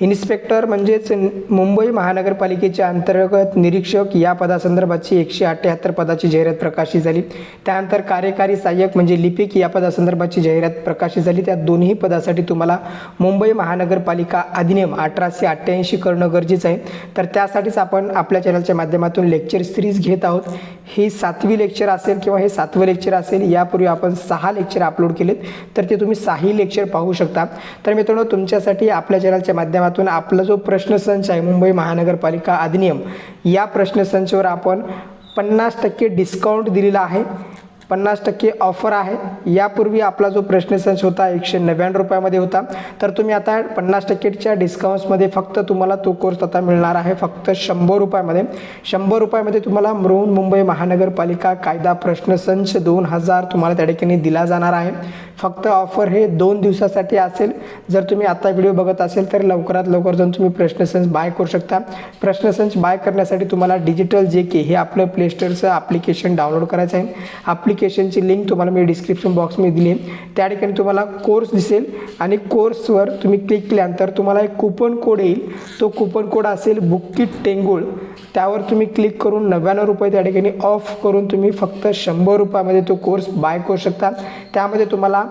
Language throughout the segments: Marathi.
इन्स्पेक्टर म्हणजेच मुंबई महानगरपालिकेच्या अंतर्गत निरीक्षक या पदासंदर्भाची एकशे अठ्ठ्याहत्तर पदाची जाहिरात प्रकाशित झाली. त्यानंतर कार्यकारी सहाय्यक म्हणजे लिपिक या पदासंदर्भाची जाहिरात प्रकाशित झाली. त्या दोन्ही पदासाठी तुम्हाला मुंबई महानगरपालिका अधिनियम अठराशे अठ्ठ्याऐंशी करणं गरजेचं आहे. तर त्यासाठीच आपण आपल्या चॅनलच्या माध्यमातून लेक्चर सिरीज घेत आहोत. ही सातवी लेक्चर असेल किंवा हे सातवं लेक्चर असेल यापूर्वी आपण सहा लेक्चर अपलोड केलेत. तर ते तुम्ही सहाही लेक्चर पाहू शकता. तर मित्रांनो तुमच्यासाठी आपल्या चॅनलच्या माध्यमात माध्यमातून आपला जो प्रश्नसंच आहे मुंबई महानगरपालिका अधिनियम या प्रश्नसंचावर आपण पन्नास टक्के डिस्काउंट दिलेला आहे. पन्नास टक्के ऑफर आहे. यापूर्वी आपला जो प्रश्नसंच होता एकशे नव्याण्णव रुपयामध्ये होता. तर तुम्ही आता पन्नास टक्केच्या डिस्काउंट्समध्ये फक्त तुम्हाला तो कोर्स आता मिळणार आहे फक्त शंभर रुपयामध्ये. शंभर रुपयामध्ये तुम्हाला मृहून मुंबई महानगरपालिका कायदा प्रश्नसंच दोन हजार तुम्हाला त्या ठिकाणी दिला जाणार आहे. फक्त ऑफर हे दोन दिवसासाठी असेल. जर तुम्ही आता व्हिडिओ बघत असेल तर लवकरात लवकर जाऊन तुम्ही प्रश्नसंच बाय करू शकता. प्रश्नसंच बाय करण्यासाठी तुम्हाला डिजिटल जे के हे आपलं प्ले स्टोअरचं ॲप्लिकेशन डाउनलोड करायचं आहे. ॲप्लिकेशनची लिंक तुम्हाला मी डिस्क्रिप्शन बॉक्समध्ये दिली आहे. त्या ठिकाणी तुम्हाला कोर्स दिसेल आणि कोर्सवर तुम्ही क्लिक केल्यानंतर तुम्हाला एक कुपन कोड येईल. तो कुपन कोड असेल बुक्कीट टेंगुळ. त्यावर तुम्ही क्लिक करून नव्याण्णव रुपये त्या ठिकाणी ऑफ करून तुम्ही फक्त शंभर रुपयामध्ये तो कोर्स बाय करू शकता. त्यामध्ये तुम्हाला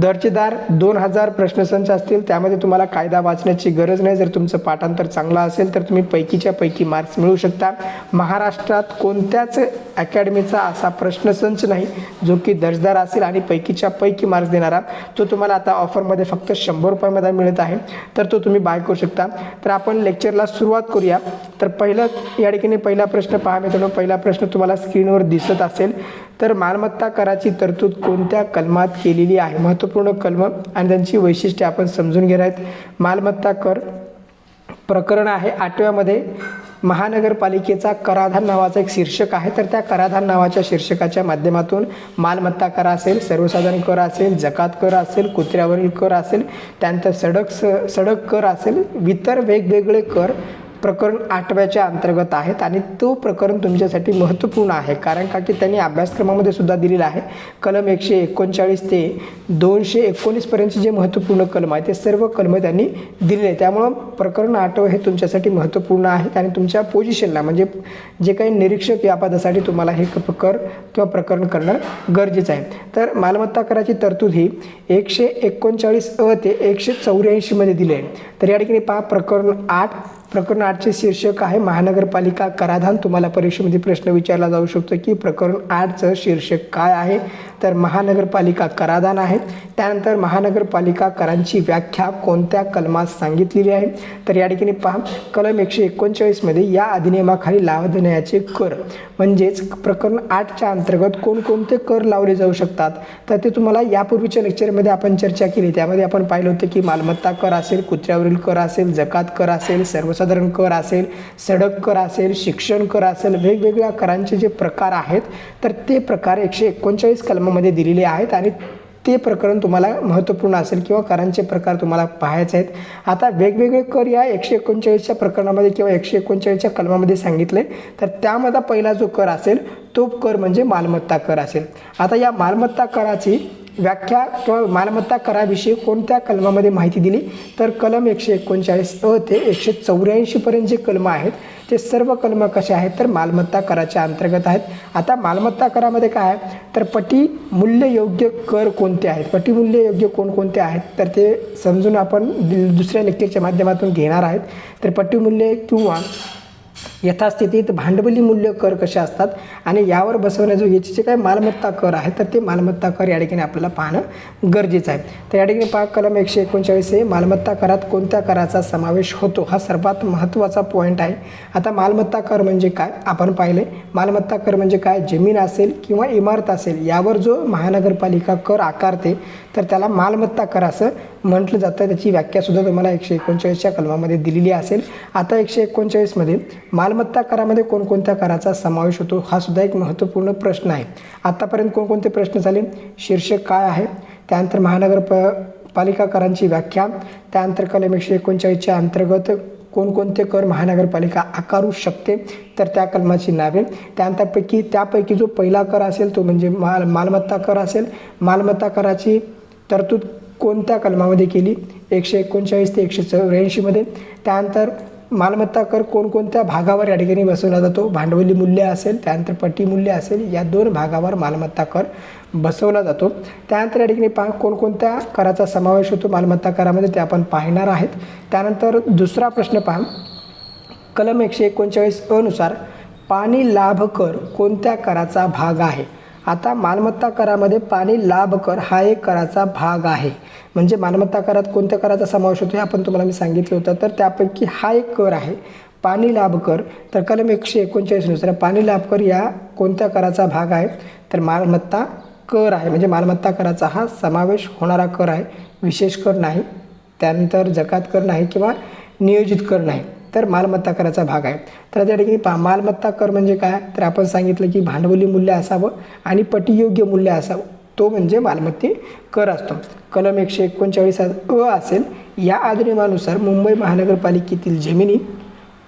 दर्जेदार दोन हजार प्रश्नसंच असतील त्यामध्ये तुम्हाला कायदा वाचण्याची गरज नाही. जर तुमचं पाठांतर चांगलं असेल तर तुम्ही पैकीच्या पैकी मार्क्स मिळू शकता. महाराष्ट्रात कोणत्याच अकॅडमीचा असा प्रश्नसंच नाही जो की दर्जेदार असेल आणि पैकीच्या पैकी मार्क्स देणारा. तो तुम्हाला आता ऑफरमध्ये फक्त शंभर रुपयामध्ये मिळत आहे. तर तो तुम्ही बाय करू शकता. तर आपण लेक्चरला सुरुवात करूया. तर पहिलं या ठिकाणी पहिला प्रश्न पहा मित्रांनो. पहिला प्रश्न तुम्हाला स्क्रीनवर दिसत असेल. तर मालमत्ता कराची तरतूद कोणत्या कलमात केलेली आहे? महत्त्वपूर्ण कलम आणि त्यांची वैशिष्ट्ये आपण समजून घेणार आहेत. मालमत्ता कर प्रकरण आहे आठव्यामध्ये. महानगरपालिकेचा कराधान नावाचा एक शीर्षक आहे. तर त्या कराधान नावाच्या शीर्षकाच्या माध्यमातून मालमत्ता कर असेल सर्वसाधारण कर असेल जकात कर असेल कुत्र्यावरील कर असेल त्यानंतर सडक स सडक कर असेल इतर वेगवेगळे कर प्रकरण आठव्याच्या अंतर्गत आहेत आणि तो प्रकरण तुमच्यासाठी महत्त्वपूर्ण आहे. कारण का की त्यांनी अभ्यासक्रमामध्ये सुद्धा दिलेलं आहे. कलम एकशे एकोणचाळीस ते दोनशे एकोणीसपर्यंतचे जे महत्त्वपूर्ण कलम आहे ते सर्व कलम त्यांनी दिलेले आहे त्यामुळं प्रकरण आठवं हे तुमच्यासाठी महत्त्वपूर्ण आहेत आणि तुमच्या पोझिशनला म्हणजे जे काही निरीक्षक या पदासाठी तुम्हाला हे कर किंवा प्रकरण करणं गरजेचं आहे. तर मालमत्ता कराची तरतूद ही एकशे एकोणचाळीस अ ते एकशे चौऱ्याऐंशीमध्ये दिली आहे. तर या ठिकाणी पहा प्रकरण आठ प्रकरण आठचे शीर्षक आहे महानगरपालिका कराधान. तुम्हाला परीक्षेमध्ये प्रश्न विचारला जाऊ शकतो की प्रकरण आठचं शीर्षक काय आहे? तर महानगरपालिका कराधान आहे. त्यानंतर महानगरपालिका करांची व्याख्या कोणत्या कलमात सांगितलेली आहे? तर या ठिकाणी पहा कलम एकशे एकोणचाळीसमध्ये या अधिनियमाखाली लावण्याचे कर म्हणजेच प्रकरण आठच्या अंतर्गत कोणकोणते कर लावले जाऊ शकतात? तर ते तुम्हाला यापूर्वीच्या लेक्चरमध्ये आपण चर्चा केली. त्यामध्ये आपण पाहिलं होतं की मालमत्ता कर असेल कुत्र्यावरील कर असेल जकात कर असेल सर्व सर्वसाधारण कर असेल सडक कर असेल शिक्षण कर असेल वेगवेगळ्या करांचे जे प्रकार आहेत तर ते प्रकार एकशे एकोणचाळीस कलमामध्ये दिलेले आहेत आणि ते प्रकरण तुम्हाला महत्त्वपूर्ण असेल किंवा करांचे प्रकार तुम्हाला पाहायचे आहेत. आता वेगवेगळे कर या एकशे एकोणचाळीसच्या प्रकरणामध्ये किंवा एकशे एकोणचाळीसच्या कलमामध्ये सांगितले तर त्यामध्ये पहिला जो कर असेल तो कर म्हणजे मालमत्ता कर असेल. आता या मालमत्ता कराची व्याख्या किंवा मालमत्ता कराविषयी कोणत्या कलमामध्ये माहिती दिली? तर कलम एकशे एकोणचाळीस अ ते एकशे चौऱ्याऐंशीपर्यंत जे कलम आहेत ते सर्व कलम कसे आहेत? तर मालमत्ता कराच्या अंतर्गत आहेत. आता मालमत्ता करामध्ये काय आहे? तर पटी मूल्ययोग्य कर कोणते आहेत? पटी मूल्ययोग्य कोणकोणते आहेत? तर ते समजून आपण दुसऱ्या लेक्चरच्या माध्यमातून घेणार आहेत. तर पटी मूल्य किंवा यथास्थितीत भांडवली मूल्य कर कसे असतात आणि यावर बसवण्याजो याचे जे काय मालमत्ता कर आहे तर ते मालमत्ता कर या ठिकाणी आपल्याला पाहणं गरजेचं आहे. तर या ठिकाणी पाक कलम एकशे एकोणचाळीस हे मालमत्ता करात कोणत्या कराचा समावेश होतो? हा सर्वात महत्त्वाचा पॉईंट आहे. आता मालमत्ता कर म्हणजे काय? आपण पाहिले मालमत्ता कर म्हणजे काय? जमीन असेल किंवा इमारत असेल यावर जो महानगरपालिका कर आकारते तर त्याला मालमत्ता कर असं म्हटलं जातं त्याची व्याख्यासुद्धा तुम्हाला एकशे एकोणचाळीसच्या कलमामध्ये दिलेली असेल. आता एकशे एकोणचाळीसमध्ये मालमत्ता करामध्ये कोणकोणत्या कराचा समावेश होतो हा सुद्धा एक महत्त्वपूर्ण प्रश्न आहे. आत्तापर्यंत कोणकोणते प्रश्न झाले? शीर्षक काय आहे? त्यानंतर महानगर प पालिका करांची व्याख्या. त्यानंतर कलम एकशे एकोणचाळीसच्या अंतर्गत कोणकोणते कर महानगरपालिका आकारू शकते तर त्या कलमाची नावे. त्यानंतरपैकी त्यापैकी जो पहिला कर असेल तो म्हणजे माल मालमत्ता कर असेल. मालमत्ता कराची तरतूद कोणत्या कलमामध्ये केली? एकशे एकोणचाळीस ते एकशे चौऱ्याऐंशीमध्ये त्यानंतर मालमत्ता कर कोणकोणत्या भागावर या ठिकाणी बसवला जातो? भांडवली मूल्य असेल त्यानंतर पट्टी मूल्य असेल या दोन भागावर मालमत्ता कर बसवला जातो. त्यानंतर या ठिकाणी पहा कोणकोणत्या कराचा समावेश होतो मालमत्ता करामध्ये? ते आपण पाहणार आहेत. त्यानंतर दुसरा प्रश्न पहा. कलम एकशे एकोणचाळीस अनुसार पाणी लाभ कर कोणत्या कराचा भाग आहे? आता मालमत्ता करामध्ये पाणी लाभ कर हा एक कराचा भाग आहे. म्हणजे मालमत्ता करात कोणत्या कराचा समावेश होतो हे आपण तुम्हाला मी सांगितलं होतं. तर त्यापैकी हा एक कर आहे. पाणी लाभ कर. तर कलम एकशे एकोणचाळीसनुसार पाणी लाभ कर या कोणत्या कराचा भाग आहे? तर मालमत्ता कर आहे. म्हणजे मालमत्ता कराचा हा समावेश होणारा कर आहे. विशेष कर नाही. त्यानंतर जकात कर नाही किंवा नियोजित कर नाही. तर मालमत्ता कराचा भाग आहे. तर त्या ठिकाणी पा मालमत्ता कर म्हणजे काय? तर आपण सांगितलं की भांडवली मूल्य असावं आणि पटीयोग्य मूल्य असावं. तो म्हणजे मालमत्ते कर असतो. कलम एकशे एकोणचाळीस अ असेल. या अधिनियमानुसार मुंबई महानगरपालिकेतील जमिनी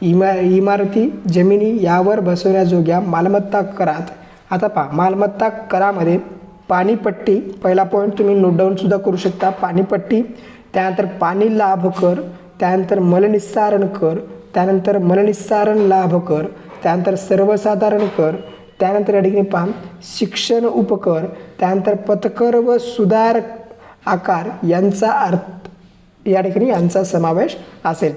इमा इमारती जमिनी यावर बसवण्याजोग्या मालमत्ता करात. आता पहा मालमत्ता करामध्ये पाणीपट्टी पहिला पॉईंट तुम्ही नोट डाऊन सुद्धा करू शकता. पाणीपट्टी त्यानंतर पाणी लाभ कर त्यानंतर मलनिस्सारण कर त्यानंतर मननिस्सारण लाभ कर त्यानंतर सर्वसाधारण कर त्यानंतर या ठिकाणी पहा शिक्षण उपकर त्यानंतर पथकर व सुधार आकार यांचा अर्थ या ठिकाणी यांचा समावेश असेल.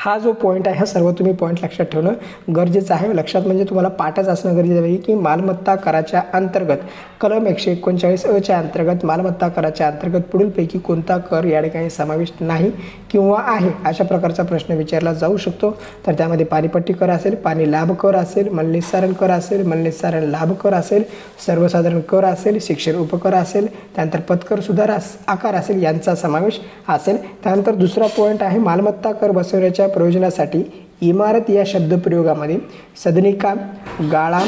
हा जो पॉईंट आहे हा सर्व तुम्ही पॉईंट लक्षात ठेवणं गरजेचं आहे. लक्षात म्हणजे तुम्हाला पाठच असणं गरजेचं आहे. की मालमत्ता कराच्या अंतर्गत कलम एकशे एकोणचाळीस अच्या अंतर्गत मालमत्ता कराच्या अंतर्गत पुढीलपैकी कोणता कर या ठिकाणी समाविष्ट नाही किंवा आहे अशा प्रकारचा प्रश्न विचारला जाऊ शकतो. तर त्यामध्ये पाणीपट्टी कर असेल पाणी लाभ कर असेल मलनिस्सारण कर असेल मलनिस्सारण लाभ कर असेल सर्वसाधारण कर असेल शिक्षण उपकर असेल त्यानंतर पथकर सुधार आकार असेल यांचा समावेश असेल. त्यानंतर दुसरा पॉईंट आहे मालमत्ता कर बसवण्याच्या प्रयोजनासाठी इमारत या शब्दप्रयोगामध्ये सदनिका गाळा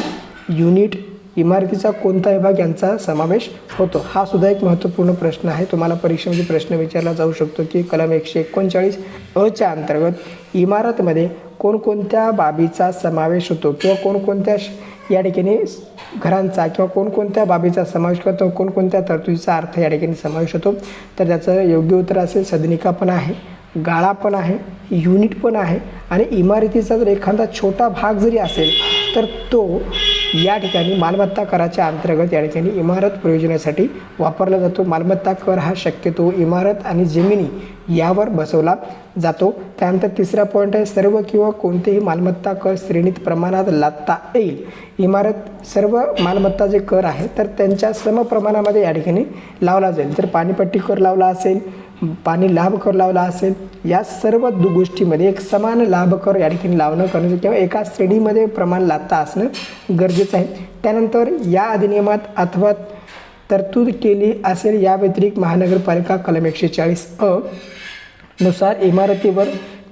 युनिट इमारतीचा कोणता विभाग यांचा समावेश होतो? हा सुद्धा एक महत्त्वपूर्ण प्रश्न आहे. तुम्हाला परीक्षेमध्ये प्रश्न विचारला जाऊ शकतो की कलम एकशे एकोणचाळीस अच्या अंतर्गत इमारतमध्ये कोणकोणत्या बाबीचा समावेश होतो किंवा कोणकोणत्या श- या ठिकाणी घरांचा किंवा कोणकोणत्या बाबीचा समावेश करतो कोणकोणत्या तरतुदीचा अर्थ या ठिकाणी समावेश होतो? तर त्याचं योग्य उत्तर असेल सदनिका पण आहे. गाळा पण आहे युनिट पण आहे आणि इमारतीचा जर एखादा छोटा भाग जरी असेल तर तो या ठिकाणी मालमत्ता कराच्या अंतर्गत या ठिकाणी इमारत प्रयोजनासाठी वापरला जातो. मालमत्ता कर हा शक्यतो इमारत आणि जमिनी यावर बसवला जातो. त्यानंतर तिसरा पॉईंट आहे सर्व किंवा कोणतेही मालमत्ता कर श्रेणीत प्रमाणात लादता येईल. इमारत सर्व मालमत्ता जे कर आहे तर त्यांच्या समप्रमाणामध्ये या ठिकाणी लावला जाईल. तर पाणीपट्टी कर लावला असेल पाणी लाभकर लावला असेल या सर्व दु गोष्टीमध्ये एक समान लाभकर या ठिकाणी लावणं करणं किंवा एका श्रेणीमध्ये प्रमाण लादता असणं गरजेचं आहे. त्यानंतर या अधिनियमात अथवा तरतूद केली असेल या व्यतिरिक्त महानगरपालिका कलम एकशे चाळीस अ नुसार इमारतीवर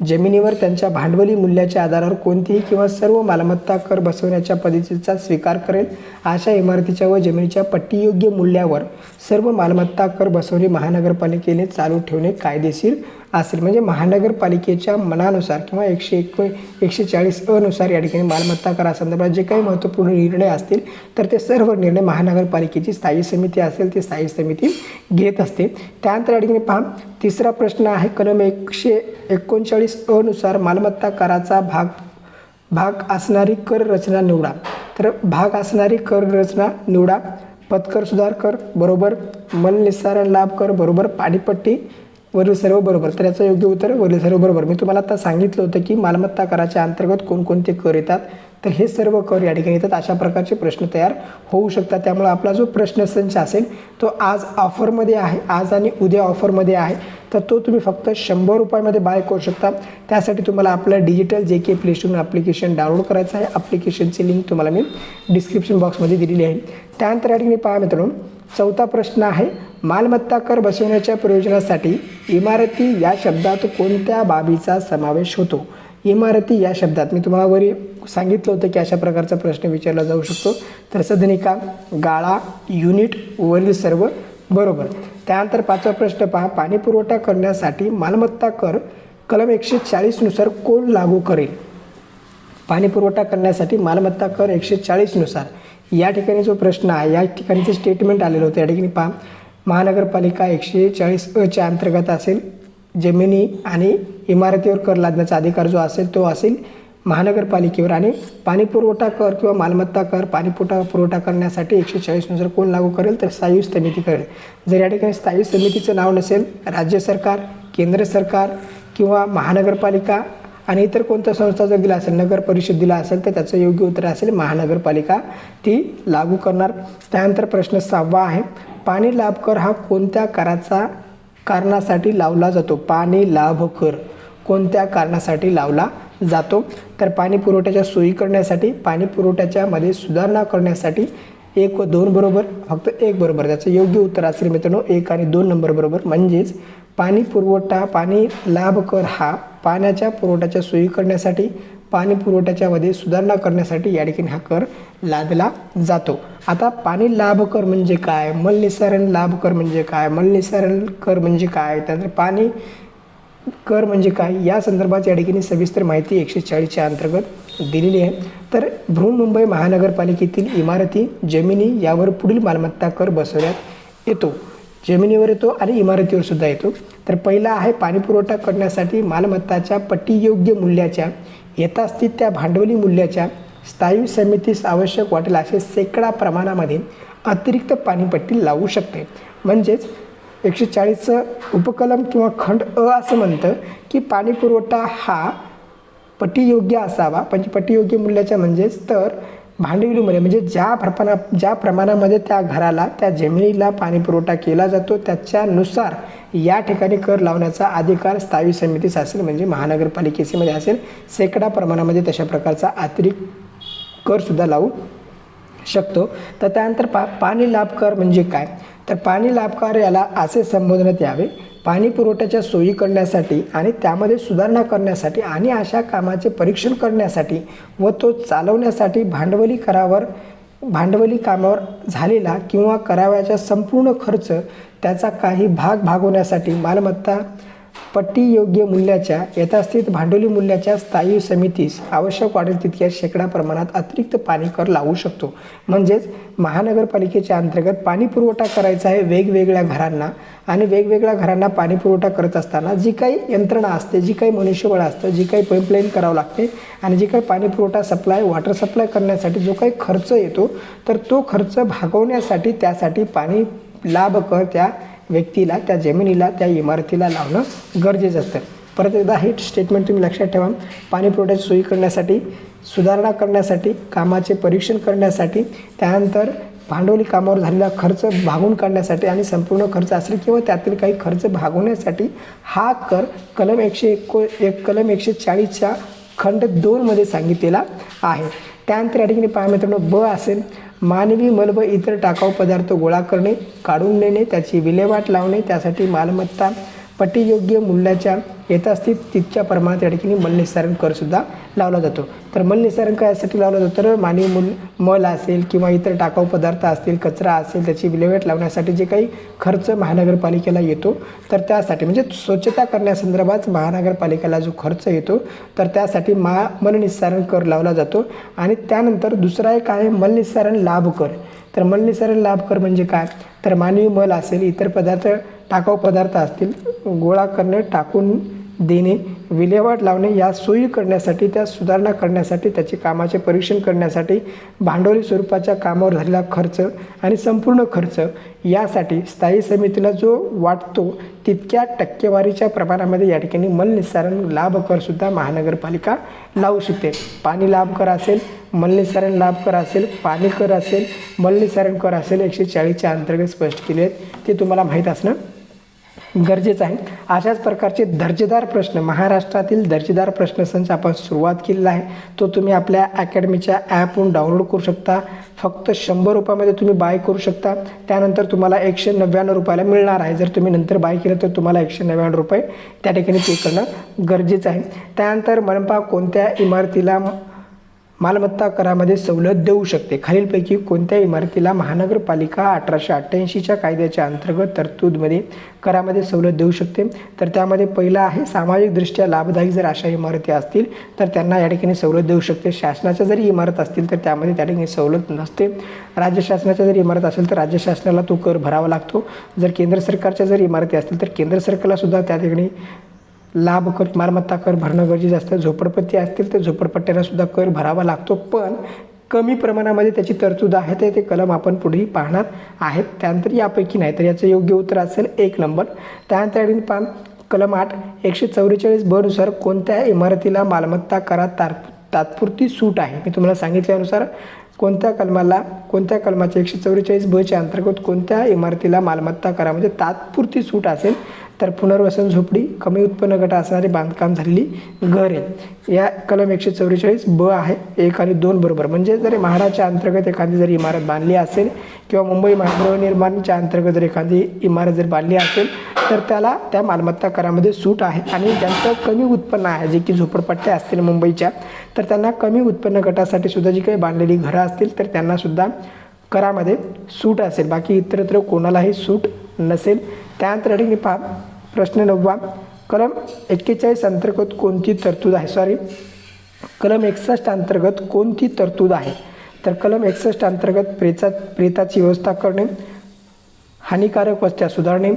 जमिनीवर त्यांच्या भांडवली मूल्याच्या आधारावर कोणतीही किंवा सर्व मालमत्ता कर बसवण्याच्या पद्धतीचा स्वीकार करेल. अशा इमारतीच्या व जमिनीच्या पट्टीयोग्य मूल्यावर सर्व मालमत्ता कर बसवणे महानगरपालिकेने चालू ठेवणे कायदेशीर असेल. म्हणजे महानगरपालिकेच्या मनानुसार किंवा एकशे एक एकशे चाळीस अनुसार या ठिकाणी मालमत्ता करासंदर्भात जे काही महत्त्वपूर्ण निर्णय असतील तर ते सर्व निर्णय महानगरपालिकेची स्थायी समिती असेल ती स्थायी समिती घेत असते. त्यानंतर या ठिकाणी पहा तिसरा प्रश्न आहे कलम एकशे एकोणचाळीस अनुसार मालमत्ता कराचा भाग भाग असणारी कर रचना निवडा. तर भाग असणारी कर रचना निवडा. पत्कर सुधार कर बरोबर. मलनिस्सारण लाभ कर बरोबर. पाणीपट्टी वरील सर्व बरोबर. तर याचं योग्य उत्तर वरील सर्व बरोबर. मी तुम्हाला आता सांगितलं होतं की मालमत्ता कराच्या अंतर्गत कोणकोणते कर येतात? तर हे सर्व कर या ठिकाणी. येतात अशा प्रकारचे प्रश्न तयार होऊ शकतात. त्यामुळे आपला जो प्रश्नसंच असेल तो आज ऑफरमध्ये आहे. आज आणि उद्या ऑफरमध्ये आहे. तर तो तुम्ही फक्त शंभर रुपयामध्ये बाय करू शकता. त्यासाठी तुम्हाला आपलं digital J K play store application download करायचं आहे. ॲप्लिकेशनची लिंक तुम्हाला मी डिस्क्रिप्शन बॉक्समध्ये दिलेली आहे. त्यानंतर या ठिकाणी पहा मित्रांनो चौथा प्रश्न आहे मालमत्ता कर बसवण्याच्या प्रयोजनासाठी इमारती या शब्दात कोणत्या बाबीचा समावेश होतो? इमारती या शब्दात. मी तुम्हाला वरी सांगितलं होतं की अशा प्रकारचा प्रश्न विचारला जाऊ शकतो. तर सदनिका गाळा युनिट वरील सर्व बरोबर. त्यानंतर पाचवा प्रश्न पहा. पाणी पुरवठा करण्यासाठी मालमत्ता कर कलम एकशे चाळीसनुसार कोण लागू करेल? पाणी पुरवठा करण्यासाठी मालमत्ता कर एकशे चाळीसनुसार या ठिकाणी जो प्रश्न आहे या ठिकाणीचे स्टेटमेंट आलेलं होतं. या ठिकाणी पहा. महानगरपालिका एकशे चाळीस अच्या अंतर्गत असेल. जमिनी आणि इमारतीवर कर लादण्याचा अधिकार जो असेल तो असेल महानगरपालिकेवर. आणि पाणी पुरवठा कर किंवा मालमत्ता कर पाणी पुरवठा पुरवठा करण्यासाठी एकशे चाळीसनुसार कोण लागू करेल तर स्थायी समिती करेल. जर या ठिकाणी स्थायी समितीचं नाव नसेल राज्य सरकार केंद्र सरकार किंवा महानगरपालिका आणि इतर कोणत्या संस्था जर दिला असेल नगर परिषद दिला असेल तर त्याचं योग्य उत्तर असेल महानगरपालिका. ती लागू करणार. त्यानंतर प्रश्न सहावा आहे पाणी लाभ कर हा कोणत्या कराचा कारणासाठी लावला जातो. पाणी लाभ कर. कोणत्या कारणासाठी लावला जातो? तर पाणी पुरवठ्याच्या सोयी करण्यासाठी पाणी पुरवठ्याच्यामध्ये सुधारणा करण्यासाठी एक व दोन बरोबर फक्त एक बरोबर. त्याचं योग्य उत्तर असेल मित्रांनो एक आणि दोन नंबर बरोबर. म्हणजेच पाणी पुरवठा पाणी लाभ कर हा पाण्याच्या पुरवठ्याच्या सोयी करण्यासाठी पाणी पुरवठ्याच्यामध्ये सुधारणा करण्यासाठी या ठिकाणी हा कर लादला जातो. आता पाणी लाभ कर म्हणजे काय? मलनिसारण लाभ कर म्हणजे काय? मलनिसारण कर म्हणजे काय? त्यानंतर पाणी कर म्हणजे काय? या संदर्भात या ठिकाणी सविस्तर माहिती एकशे चाळीसच्या अंतर्गत दिलेली आहे. तर बृहन्मुंबई महानगरपालिकेतील इमारती जमिनी यावर पुढील मालमत्ता कर बसवण्यात येतो. जमिनीवर येतो आणि इमारतीवर सुद्धा येतो. तर पहिला आहे पाणी पुरवठा करण्यासाठी मालमत्ताच्या पट्टीयोग्य मूल्याच्या यथास्थित त्या भांडवली मूल्याच्या स्थायी समितीस आवश्यक वाटेल असे शेकडा प्रमाणामध्ये अतिरिक्त पाणीपट्टी लावू शकते. म्हणजेच एकशे चाळीसचं उपकलम किंवा खंड अ असं म्हणतं की पाणी पुरवठा हा पटीयोग्य असावा. पण पटीयोग्य मूल्याच्या म्हणजेच तर भांडवली मूल्य म्हणजे ज्या प्रमाणा ज्या प्रमाणामध्ये त्या घराला त्या जमिनीला पाणी पुरवठा केला जातो त्याच्यानुसार या ठिकाणी कर लावण्याचा अधिकार स्थायी समितीस असेल म्हणजे महानगरपालिकेमध्ये असेल. शेकडा प्रमाणामध्ये तशा प्रकारचा अतिरिक्त करसुद्धा लावू शकतो. तर त्यानंतर पा पाणी लाभ कर म्हणजे काय? तर पाणी लाभकार याला असे संबोधण्यात यावे. पाणी पुरवठ्याच्या सोयी करण्यासाठी आणि त्यामध्ये सुधारणा करण्यासाठी आणि अशा कामाचे परीक्षण करण्यासाठी व तो चालवण्यासाठी भांडवली करावर भांडवली कामावर झालेला किंवा करावयाचा संपूर्ण खर्च त्याचा काही भाग भागवण्यासाठी मालमत्ता पट्टी योग्य मूल्याच्या यथास्थित भांडवली मूल्याच्या स्थायी समितीस आवश्यक वाटेल तितक्या शेकडा प्रमाणात अतिरिक्त पाणी कर लावू शकतो. म्हणजेच महानगरपालिकेच्या अंतर्गत पाणी पुरवठा करायचा आहे वेगवेगळ्या घरांना आणि वेगवेगळ्या घरांना पाणी पुरवठा करत असताना जी काही यंत्रणा असते जी काही मनुष्यबळ असतं जी काही पाईपलाईन करावं लागते आणि जी काही पाणी पुरवठा सप्लाय वॉटर सप्लाय करण्यासाठी जो काही खर्च येतो तर तो खर्च भागवण्यासाठी त्यासाठी पाणी लाभ कर त्या व्यक्तीला त्या जमिनीला त्या इमारतीला लावणं गरजेचं असतं. परत एकदा हे स्टेटमेंट तुम्ही लक्षात ठेवा. पाणी पुरवठ्याची सोयी करण्यासाठी सुधारणा करण्यासाठी कामाचे परीक्षण करण्यासाठी त्यानंतर भांडवली कामावर झालेला खर्च भागून काढण्यासाठी आणि संपूर्ण खर्च असेल किंवा त्यातील काही खर्च भागवण्यासाठी हा कर कलम एकशे एको एक कलम एकशे चाळीसच्या खंड दोनमध्ये सांगितलेला आहे. त्यानंतर या ठिकाणी पहा मित्रांनो ब असेल. मानवी मलब इतर टाकाऊ पदार्थ गोळा करणे काढून नेणे त्याची विल्हेवाट लावणे त्यासाठी मालमत्ता पटीयोग्य मूल्याच्या येत असतील तितक्या प्रमाणात या ठिकाणी मलनिस्सारण करसुद्धा लावला जातो. तर मलनिस्सारण काय यासाठी लावला जातो तर मानवी मूल मल असेल किंवा इतर टाकाऊ पदार्थ असतील कचरा असेल त्याची विल्हेवाट लावण्यासाठी जे काही खर्च महानगरपालिकेला येतो तर त्यासाठी म्हणजे स्वच्छता करण्यासंदर्भात महानगरपालिकेला जो खर्च येतो तर त्यासाठी मा मलनिस्सारण कर लावला जातो. आणि त्यानंतर दुसरा एक आहे मलनिस्सारण लाभ कर. तर मलनिस्सारण लाभ कर म्हणजे काय? तर मानवी मल असेल इतर पदार्थ टाकाऊ पदार्थ असतील गोळा करणे टाकून देणे विल्हेवाट लावणे या सोयी करण्यासाठी त्या सुधारणा करण्यासाठी त्याचे कामाचे परीक्षण करण्यासाठी भांडवली स्वरूपाच्या कामावर झालेला खर्च आणि संपूर्ण खर्च यासाठी स्थायी समितीला जो वाटतो तितक्या टक्केवारीच्या प्रमाणामध्ये या ठिकाणी मलनिस्सारण लाभ करसुद्धा महानगरपालिका लावू शकते. पाणी लाभ कर असेल मलनिस्सारण लाभ कर असेल पाणी कर असेल मलनिस्सारण कर असेल एकशे चाळीसच्या अंतर्गत स्पष्ट केले आहेत. ते तुम्हाला माहीत असणं गरजेचं आहे. अशाच प्रकारचे दर्जेदार प्रश्न महाराष्ट्रातील दर्जेदार प्रश्नसंच आपण सुरुवात केलेला आहे. तो तुम्ही आपल्या अकॅडमीच्या ॲपवरून डाउनलोड करू शकता. फक्त शंभर रुपयामध्ये तुम्ही बाय करू शकता. त्यानंतर तुम्हाला एकशे नव्याण्णव रुपयाला मिळणार आहे. जर तुम्ही नंतर बाय केलं तर तुम्हाला एकशे नव्याण्णव रुपये त्या ठिकाणी पे करणं गरजेचं आहे. त्यानंतर मनपा कोणत्या इमारतीला मालमत्ता करामध्ये सवलत देऊ शकते. खालीलपैकी कोणत्या इमारतीला महानगरपालिका अठराशे अठ्ठ्याऐंशीच्या कायद्याच्या अंतर्गत तरतूदमध्ये करामध्ये सवलत देऊ शकते. तर त्यामध्ये पहिला आहे सामाजिकदृष्ट्या लाभदायी जर अशा इमारती असतील तर त्यांना या ठिकाणी सवलत देऊ शकते. शासनाच्या जरी इमारत असतील तर त्यामध्ये त्या ठिकाणी सवलत नसते. राज्य शासनाच्या जर इमारत असेल तर राज्य शासनाला तो कर भरावा लागतो. जर केंद्र सरकारच्या जर इमारती असतील तर केंद्र सरकारला सुद्धा त्या ठिकाणी लाभ कर मालमत्ता कर भरणं गरजेचं असतं. झोपडपट्टी असतील तर झोपडपट्ट्याला सुद्धा कर भरावा लागतो पण कमी प्रमाणामध्ये त्याची तरतूद आहे तर ते कलम आपण पुढेही पाहणार आहेत. त्यानंतर यापैकी नाही तर याचं योग्य उत्तर असेल एक नंबर. त्यानंतर पान कलम आठ एकशे चौवेचाळीस बनुसार कोणत्या इमारतीला मालमत्ता करात तार तात्पुरती सूट आहे? मी तुम्हाला सांगितल्यानुसार कोणत्या कलमाला कोणत्या कलमाच्या एकशे चौवेचाळीस बच्या अंतर्गत कोणत्या इमारतीला मालमत्ता करामध्ये म्हणजे तात्पुरती सूट असेल. तर पुनर्वसन झोपडी कमी उत्पन्न गट असणारी बांधकाम झालेली घरे या कलम एकशे चौवेचाळीस ब आहे एक आणि दोन बरोबर. म्हणजे जरी म्हाडाच्या अंतर्गत एखादी जर इमारत बांधली असेल किंवा मुंबई महागृहनिर्माणच्या अंतर्गत जर एखादी इमारत जर बांधली असेल तर त्याला त्या मालमत्ता करामध्ये सूट आहे. आणि ज्यांचं कमी उत्पन्न आहे जे की झोपडपट्ट्या असतील मुंबईच्या तर त्यांना कमी उत्पन्न गटासाठी सुद्धा जी काही बांधलेली घरं असतील तर त्यांनासुद्धा करामध्ये सूट असेल बाकी इतरत्र कोणालाही सूट नसेल. त्यानंतर ठिकाणी पहा. प्रश्न नववा. कलम एक्केचाळीस अंतर्गत कोणती तरतूद आहे? सॉरी कलम एकसष्ट अंतर्गत कोणती तरतूद आहे? तर कलम एकसष्ट अंतर्गत प्रेचा प्रेताची व्यवस्था करणे हानिकारक वस्त्या सुधारणे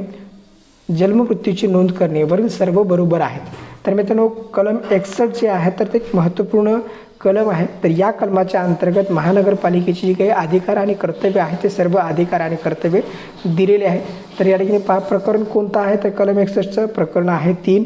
जन्ममृत्यूची नोंद करणे वरील सर्व बरोबर आहेत. तर मित्रांनो कलम एकसष्ट जे आहे तर ते महत्त्वपूर्ण कलम आहे तर या कलमाच्या अंतर्गत महानगरपालिकेची जी काही अधिकार आणि कर्तव्य आहे ते सर्व अधिकार आणि कर्तव्य दिलेले आहे तर या ठिकाणी पा प्रकरण कोणतं आहे? तर कलम एकसष्टचं प्रकरण आहे तीन.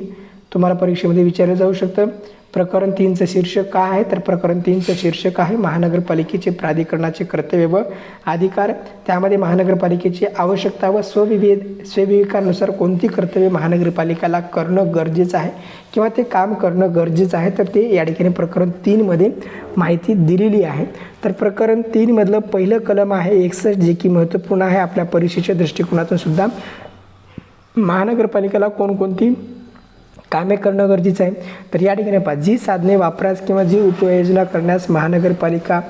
तुम्हाला परीक्षेमध्ये विचारलं जाऊ शकतं. प्रकरण तीनचं शीर्षक काय आहे? तर प्रकरण तीनचं शीर्षक आहे महानगरपालिकेचे प्राधिकरणाचे कर्तव्य व अधिकार. त्यामध्ये महानगरपालिकेची आवश्यकता व स्वविवेद स्वविवेकानुसार कोणती कर्तव्य महानगरपालिकेला करणं गरजेचं आहे किंवा ते काम करणं गरजेचं आहे तर ते या ठिकाणी प्रकरण तीनमध्ये माहिती दिलेली आहे. तर प्रकरण तीनमधलं पहिलं कलम आहे एकसष्ट जे की महत्त्वपूर्ण आहे. आपल्या परीक्षेच्या दृष्टिकोनातून सुद्धा महानगरपालिकेला कोणकोणती कामे करणं गरजेचं आहे. तर या ठिकाणी पहा जी साधने वापरास किंवा जी उपयोजना करण्यास महानगरपालिका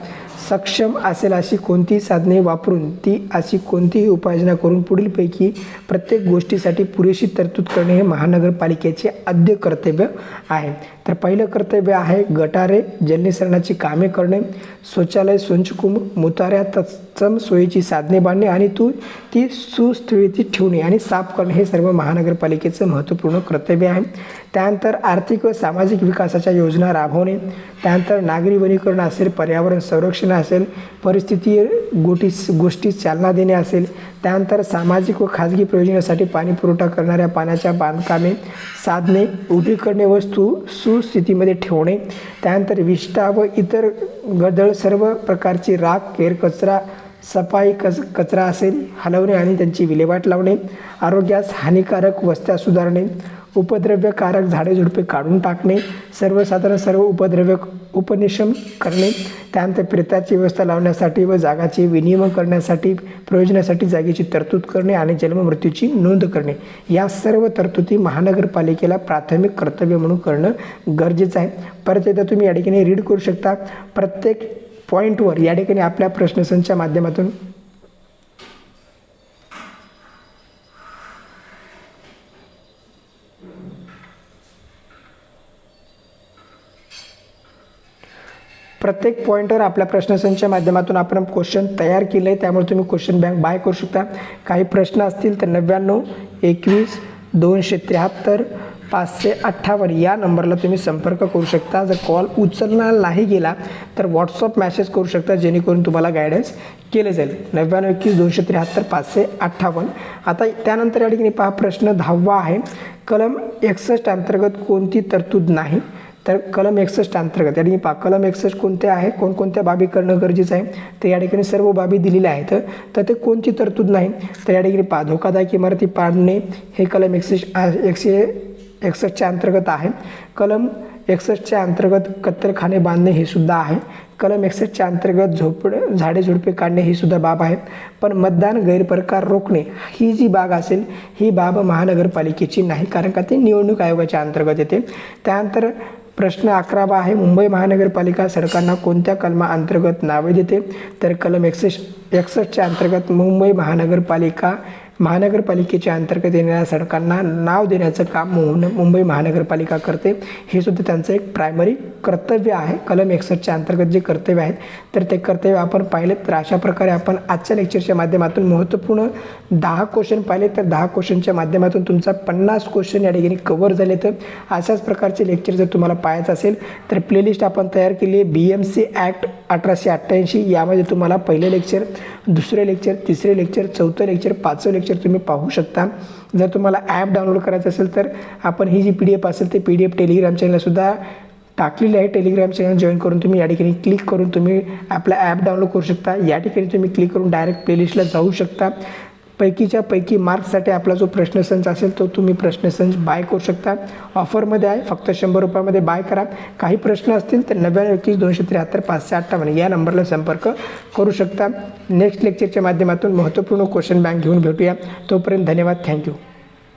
सक्षम असेल अशी कोणती साधने वापरून ती अशी कोणतीही उपाययोजना करून पुढीलपैकी प्रत्येक गोष्टीसाठी पुरेशी तरतूद करणे हे महानगरपालिकेचे आद्य कर्तव्य आहे. तर पहिलं कर्तव्य आहे गटारे जलनिसरणाची कामे करणे शौचालय स्वच्छकुंभ मुताऱ्या तत्सम सोयीची साधने बांधणे आणि तू ती सुस्थितीत ठेवणे आणि साफ करणे हे सर्व महानगरपालिकेचं महत्त्वपूर्ण कर्तव्य आहे. त्यानंतर आर्थिक व सामाजिक विकासाच्या योजना राबवणे. त्यानंतर नागरी वनीकरण असेल पर्यावरण संरक्षण असेल परिस्थिती गोटीस गोष्टीस चालना देणे असेल. त्यानंतर सामाजिक व खाजगी प्रयोजनासाठी पाणी पुरवठा करणाऱ्या पाण्याच्या बांधकामे साधने उभी करणे वस्तू सुस्थितीमध्ये ठेवणे. त्यानंतर विष्ठा व इतर गदळ सर्व प्रकारची राख केरकचरा सफाई कच कचरा असेल हलवणे आणि त्यांची विल्हेवाट लावणे आरोग्यास हानिकारक वस्त्या सुधारणे उपद्रव्यकारक झाडे झुडपे काढून टाकणे सर्वसाधारण सर्व उपद्रव्य उपनिशम करणे त्यानंतर प्रेताची व्यवस्था लावण्यासाठी व जागाचे विनियमन करण्यासाठी प्रयोजनासाठी जागेची तरतूद करणे आणि जन्ममृत्यूची नोंद करणे. या सर्व तरतुदी महानगरपालिकेला प्राथमिक कर्तव्य म्हणून करणं गरजेचं आहे. परत एकदा तुम्ही या ठिकाणी रीड करू शकता. प्रत्येक पॉईंटवर या ठिकाणी आपल्या प्रश्नसंच्या माध्यमातून प्रत्येक पॉईंटवर आपल्या प्रश्नसंच्या माध्यमातून आपण क्वेश्चन तयार केलं आहे त्यामुळे तुम्ही क्वेश्चन बँक बाय करू शकता. काही प्रश्न असतील तर नव्याण्णव एकवीस दोनशे त्र्याहत्तर पाचशे अठ्ठावन्न. या नंबरला तुम्ही संपर्क करू शकता. जर कॉल उचलला नाही गेला तर व्हॉट्सअप मॅसेज करू शकता जेणेकरून तुम्हाला गायडन्स केले जाईल. नव्याण्णव एकवीस दोनशे त्र्याहत्तर पाचशे अठ्ठावन्न. आता त्यानंतर या ठिकाणी पहा प्रश्न दहावा आहे. कलम एकसष्ट अंतर्गत कोणती तरतूद नाही? तर कलम एकसष्ट अंतर्गत या ठिकाणी पा कलम एकसष्ट कोणते आहे? कोणकोणत्या बाबी करणं गरजेचं आहे? तर या ठिकाणी सर्व बाबी दिलेल्या आहेत. तर ते कोणती तरतूद नाही? तर या ठिकाणी पा धोकादायक इमारती पाडणे हे कलम एकसष्ट एकशे एकसष्टच्या अंतर्गत आहे. कलम एकसष्टच्या अंतर्गत कत्तरखाने बांधणे हे सुद्धा आहे. कलम एकसष्टच्या अंतर्गत झोपड झाडे झुडपे काढणे ही सुद्धा बाब आहे. पण मतदान गैरप्रकार रोखणे ही जी बाब असेल ही बाब महानगरपालिकेची नाही कारण का ते निवडणूक आयोगाच्या अंतर्गत येते. त्यानंतर प्रश्न अकरावा आहे मुंबई महानगरपालिका सडकांना कोणत्या कलमा अंतर्गत नावे देते? तर कलम एकसष्ट एकसष्टच्या अंतर्गत मुंबई महानगरपालिका महानगरपालिकेच्या अंतर्गत येणाऱ्या सडकांना नाव देण्याचं काम मुंबई महानगरपालिका करते. हे सुद्धा त्यांचं एक प्रायमरी कर्तव्य आहे. कलम एकसष्टच्या अंतर्गत जे कर्तव्य आहेत तर ते कर्तव्य आपण पाहिले तर अशा प्रकारे आपण आजच्या लेक्चरच्या माध्यमातून महत्त्वपूर्ण दहा क्वेश्चन पाहिले तर दहा क्वेश्चनच्या माध्यमातून तुमचा पन्नास क्वेश्चन या ठिकाणी कव्हर झाले तर अशाच प्रकारचे लेक्चर जर तुम्हाला पाहायचं असेल तर प्लेलिस्ट आपण तयार केली आहे. बी एम सी ॲक्ट अठराशे अठ्ठ्याऐंशी यामध्ये तुम्हाला पहिले लेक्चर दुसरे लेक्चर तिसरे लेक्चर चौथं लेक्चर पाचवं लेक्चर तुम्ही पाहू शकता. जर तुम्हाला ॲप डाउनलोड करायचं असेल तर आपण ही जी पी डी एफ असेल ते पी डी एफ टेलिग्राम चॅनलसुद्धा टाकलेली आहे. टेलिग्राम चॅनल जॉईन करून तुम्ही या ठिकाणी क्लिक करून तुम्ही आपला ॲप डाउनलोड करू शकता. या ठिकाणी तुम्ही क्लिक करून डायरेक्ट प्लेलिस्टला जाऊ शकता. पैकीच्या पैकी मार्क्ससाठी आपला जो प्रश्नसंच असेल तो तुम्ही प्रश्नसंच बाय करू शकता. ऑफरमध्ये आहे फक्त शंभर रुपयामध्ये बाय करा. काही प्रश्न असतील तर नव्याण्णव एकवीस दोनशे त्र्याहत्तर पाचशे अठ्ठावन्न या नंबरला संपर्क करू शकता. नेक्स्ट लेक्चरच्या माध्यमातून महत्त्वपूर्ण क्वेश्चन बँक घेऊन भेटूया. तोपर्यंत धन्यवाद. थँक्यू